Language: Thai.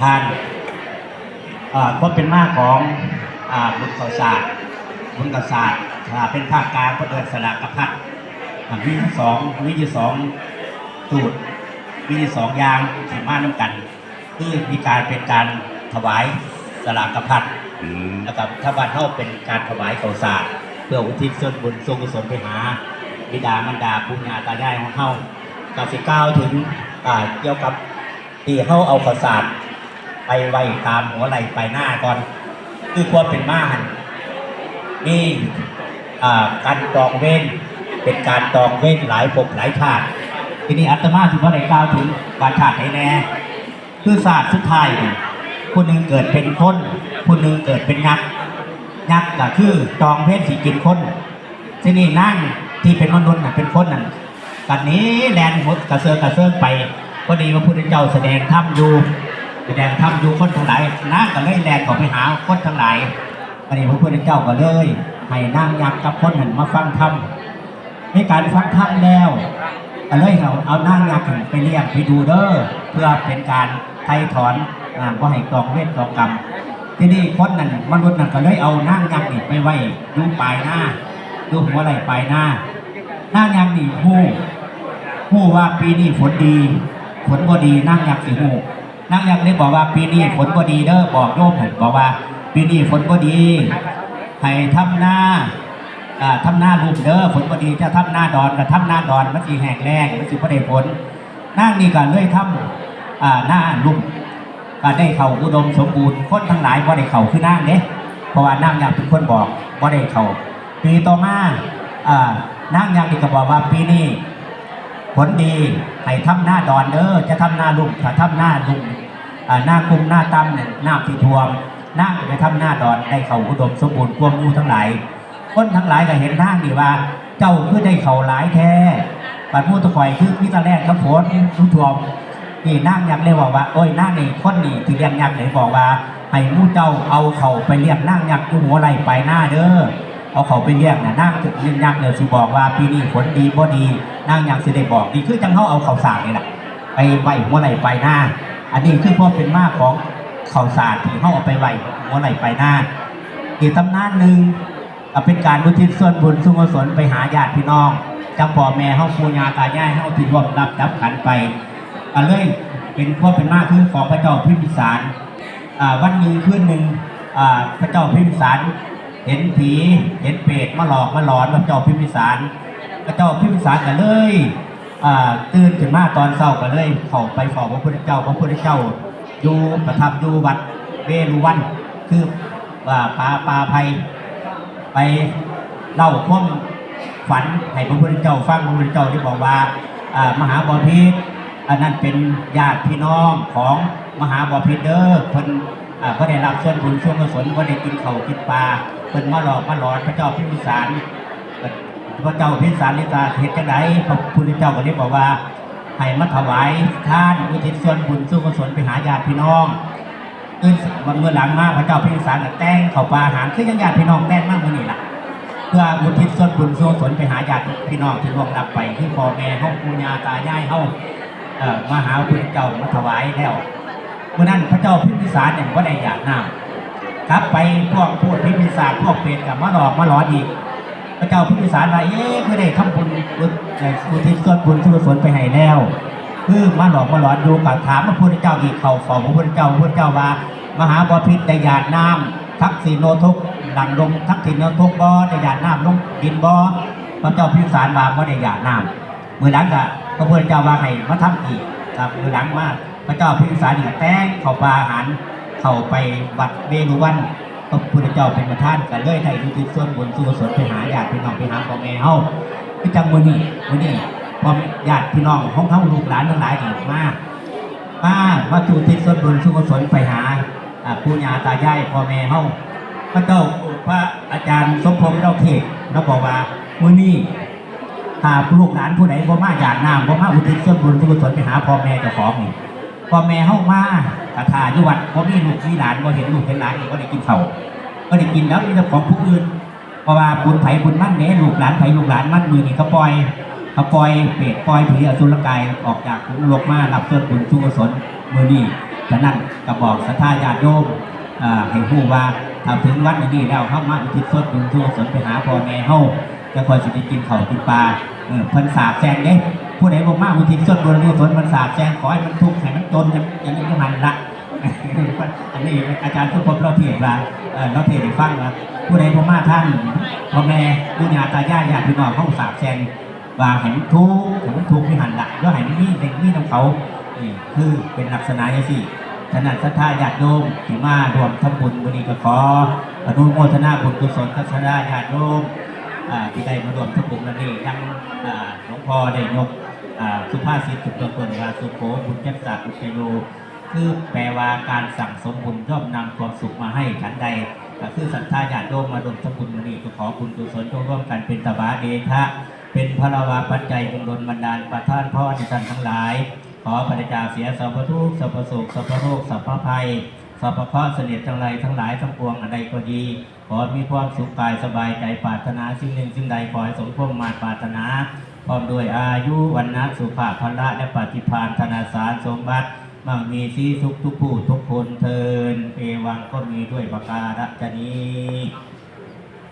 ทานอ่าความเป็นมาของอ่าบุญกศาสตร์บุญกศาสตร์อ่าเป็นภาคกลางก็เดินสลากกระพัดอ่ามีอยู่สองมีอยู่สองสูตรมีอยู่สองอย่างสามารถน้ำกันคือมีการเป็นการถวายสลากกระพัดอืมนะครับถ้าบ้านเฮาเป็นการถวายข้าวสารเพื่ออุทิศส่วนบุญส่วนกุศลไปหาบิดามารดาปู่ย่าตายายของเฮากับสิก้าวถึงอ่าเกี่ยวกับที่เฮาเอาข้าวสาร ไปไว้ตามหัวไหล่ไปหน้าก่อน คือความเป็นมาหันนี่การตองเว้นเป็นการตองเว้นหลายภพหลายชาติทีนี้อาตมาถือว่าได้กล่าวถึงบาชาติไหนแน่คือศาสตร์สุดท้ายนี่ผู้หนึ่งเกิดเป็นคนผู้หนึ่งเกิดเป็นยักษ์ยักษ์ก็คือจองเพศสีกินคนที่นี่นั่งที่เป็นมนุษย์น่ะเป็นคนนั่นกันนี้แลนหมดกระเซือกระเซิงไปพอดีพระพุทธเจ้าแสดงธรรมอยู่ แสดงธรรมอยู่คนทั้งหลายนั่งก็เลยแลนเขาไปหาคนทั้งหลายพอดีพระพุทธเจ้าก็เลยให้นั่งยักษ์กับคนนั้นมาฟังธรรมในการฟังธรรมแล้วก็เลยเอาเอานั่งยักษ์ไปเรียกไปดูเด้อเพื่อเป็นการไถ่ถอนอ่าว่าให้กองเวทกองกรรมที่นี่คนนั้นมนุษย์นั้นก็เลยเอานั่งยักษ์นี่ไปไว้ดูปลายหน้าดูหัวไหล่ปลายหน้านั่งยักษ์นี่หู้หู้ว่าปีนี้ฝนดี ฝนบ่ดีนั่งยักษ์สิหู้ นั่งยักษ์เลยบอกว่าปีนี้ฝนบ่ดีเด้อบอกโยมให้บอกว่า ปีนี้ฝนบ่ดีให้ทำหน้าอ่าทำหน้าลุ่มเด้อฝนพอดีจะทำหน้าดอนกับทำหน้าดอนมันสีแห้งแรงมันสีพอได้ฝนนั่งนี่ก็เลยทำอ่าหน้าลุ่มก็ได้เข่าอุดมสมบูรณ์คนทั้งหลายบ่ได้เข่าคือนั่งเด้เพราะว่านั่งอยางเป็นคนบอกบ่ได้เข่าปีต่อมาอ่านั่งอยางนี่ก็บอกว่าปีนี้ ผลดีให้ทำหน้าดอนเด้อจะทำหน้าลุ่มถ้าทำหน้าลุ่มหน้ากุมหน้าตั้มเนี่ยหน้าที่ทวมนั่งไปทำหน้าดอนได้เข่าอุดมสมบูรณ์ควบมูทั้งหลายคนทั้งหลายก็เห็นทางนี่ว่า เจ้าคือได้เขาหลายแท้บัดมูตะขอยคือมิตรแรกกับโผลทุทวมนี่นั่งยักษ์เลยบอกว่าโอ้ยนั่งนี่คนนี่ที่เรียนยักษ์เลยบอกว่าให้มูเจ้าเอาเขาไปเรียกนั่งยักษ์อยู่หัวไหลไปหน้าเด้อ เอาเขาไปเรียกน่ะนั่งเรียนยักเลยสิบอกว่าปีนี้ฝนดีบ่ดีนั่งยักษ์สิได้บอกนี่คือจังเขาเอาเขาสากนี่แหละไปไหวหัวไหล่ไปหน้า อันนี้คือพ่อเป็นมากของเขาสากที่เขาเอาไปไหวหัวไหล่ไปหน้าอีกตำนานหนึ่งเป็นการอุทิศส่วนบุญสุงกุศลไปหาญาติพี่น้องจำพ่อแม่เฮาปู่ย่าตายายเฮาที่ร่วมรับดับขันไปก็เลยเป็นพวกเป็นมากคือของพระเจ้าพิมพิสารวันหนึ่งคืนหนึ่งพระเจ้าพิมพิสาร ห็นผีเห็นเปรตมาหลอกมาหลอนพระเจ้าพิมพิสารพระเจ้าพิมพิสารก็เลยตื่นขึ้นมาตอนเช้าก็เลยเข้าไปเฝ้าพระพุทธเจ้าพระพุทธเจ้าอยู่ประทับอยู่วัดเวรุวัน คือว่าปาปาภัยไปเล่าความฝันให้พระพุทธเจ้าฟังพระพุทธเจ้าที่บอกว่ามหาบอพิษอันนั้นเป็นญาติพี่น้องของมหาบอพิษเด้อเพิ่นอ่าได้รับส่วนบุญส่วนกุศลเพิ่นได้กินเขากินปลา เพิ่นมาหลอกมาหลอนพระเจ้าพิมพิสารพระเจ้าพิมพิสารนี่ตาเฮ็ดจังไดพระพุทธเจ้าก็ได้บอกว่าให้มาถวายทานอุทิศส่วนบุญส่วนกุศลไปหาญาติพี่น้องอื่นวันเมื่อหลังมาพระเจ้าพิมพิสารแต่งเขาปลาอาหารคือยังญาติพี่น้องแต่งมากมื่อนี่ล่ะเพื่ออุทิศส่วนบุญส่วนกุศลไปหาญาติพี่น้องที่ร่วงรับไปที่พ่อแม่เฮาปู่ย่าตายายเฮาเอ่อมาหาพระเจ้ามาถวายแล้วเมื่อนั้นพระเจ้าพิมพิสารเนี่ยก็ได้อยากน้ำ กลับไปพวกพูดพิมพิสารพวกเปรตกับมาหลอกมาหลอนอีกพระเจ้าพิมพิสารว่าเอ๊ะคือได้ทำบุญอุอุทิศส่วนบุญส่วนกุศลไปให้แล้วคือมาหลอกมาหลอนดูกับถามพระพุทธเจ้าอีกเขาฝ้าพระพุทธเจ้าพระพุทธเจ้าว่ามหาบพิษได้หยาดน้ำทักษิโนทุกดังลงทักษิโนทุกบ่ได้หยาดน้ำลงดินบ่พระเจ้าพิมพิสารว่าบ่ได้หยาดน้ำเมื่อหลังก็พระพุทธเจ้าว่าให้มาทำอีกครับเมื่อหลังมาพระเจ้าพิมพิสารนี่แต่งเข้าปลาอาหาร เข้าไปวัดเวรุวันพระพุทธเจ้าเป็นประธานก็เลยให้อุทิศส่วนบุญส่วนกุศลไปหาญาติพี่น้องไปหาพ่อแม่เฮาคือจังมื้อนี้มื้อนี้พอญาติพี่น้องของเฮาลูกหลานทั้งหลายนี่มามามาจุติส่วนบุญสุขสนไปหาปู่ย่าตายายพ่อแม่เฮาพระเจ้าพระอาจารย์สมพงษ์เจ้าเทศเราบอกว่ามื้อนี้หาลูกหลานผู้ใดบ่มาอยากน้ำบ่มาอุทิศส่วนบุญสุขสนไปหาพ่อแม่เจ้าของนี่พ่อแม่เฮามา กระทาอยู่วัดบ่มีลูกมีหลานบ่เห็นลูกเห็นหลานนี่บ่ได้กินข้าวบ่ได้กินแล้วมีแต่ของผู้อื่นเพราะว่าบุญไผ่บุญมั่นเด้ลูกหลานไผ่ลูกหลานมั่นมือนี่เขาปล่อยเขาปล่อยเปรตปล่อยผีอสุรกายออกจากขุมโลกมารับส่วนบุญสุกศลมือนี่ฉะนั้นก็บอกสัทธาญาติโยมอ่าให้รู้ว่าถ้าถึงวันนี้แล้วเข้ามาอุทิศส่วนบุญส่วนกุศลไปหาพ่อแม่เฮาจะคอยสิได้กินข้ากินปลาเออพิ่นสาบแซงเด้ผู้ใดบ่มาอุทิศส่วนบุญส่วนกุศลมันสาบแซงขอให้มันทุกข์ให้มันจนอย่างอย่างนี้มันละ อันนี้อาจารย์ทุกคนเราเทศน์ว่าเราเทศน์ให้ฟังว่าผู้ใดบ่มาท่านพ่อแม่ปู่ย่าตายายญาติพี่น้องเฮาสาบแซงว่าให้มันทุกข์ให้มันทุกข์ที่หันละแล้วให้มันมีเด็กมีของเขานี่คือเป็นลักษณะอย่างสี่ฉะนั้นศรัทธาญาติโยมที่มารวมทำบุญวันนี้ก็ขออนุโมทนาบุญกุศลศรัทธาญาติโยมอ่าที่ได้มารวมทำบุญวันนี้ยังอ่าหลวงพ่อได้ยกอ่าสุภาษิตสุดตัวตนว่าสุโขบุญยักษ์ศาสตร์อุตโย คือแปลว่าการสั่งสมบุญย่อมนำความสุขมาให้ฉันใดก็คือศรัทธาญาติโยมมารวมทำบุญวันนี้ก็ขอบุญกุศลจงร่วมกันเป็นตบะเดชะเป็นพระวาปัจจัยบุญดลบันดาลประท่านพ่อในท่านทั้งหลาย ขอปริจาเสียสัพพทุกสัพพสุขสัพพโรคสัพพภัยสัพพเคราะห์เสนียดจังไรทั้งหลายทั้งปวงอันใดก็ดี ขอมีความสุขกายสบายใจปรารถนาสิ่งหนึ่งสิ่งใดขอให้สมพงมาปรารถนาพร้อมด้วยอายุวันนะสุขภาพละและปฏิภาณธนาสารสมบัติ มั่งมีสีสุขทุกผู้ทุกคนเทินเอวังก็มีด้วยประการฉนี้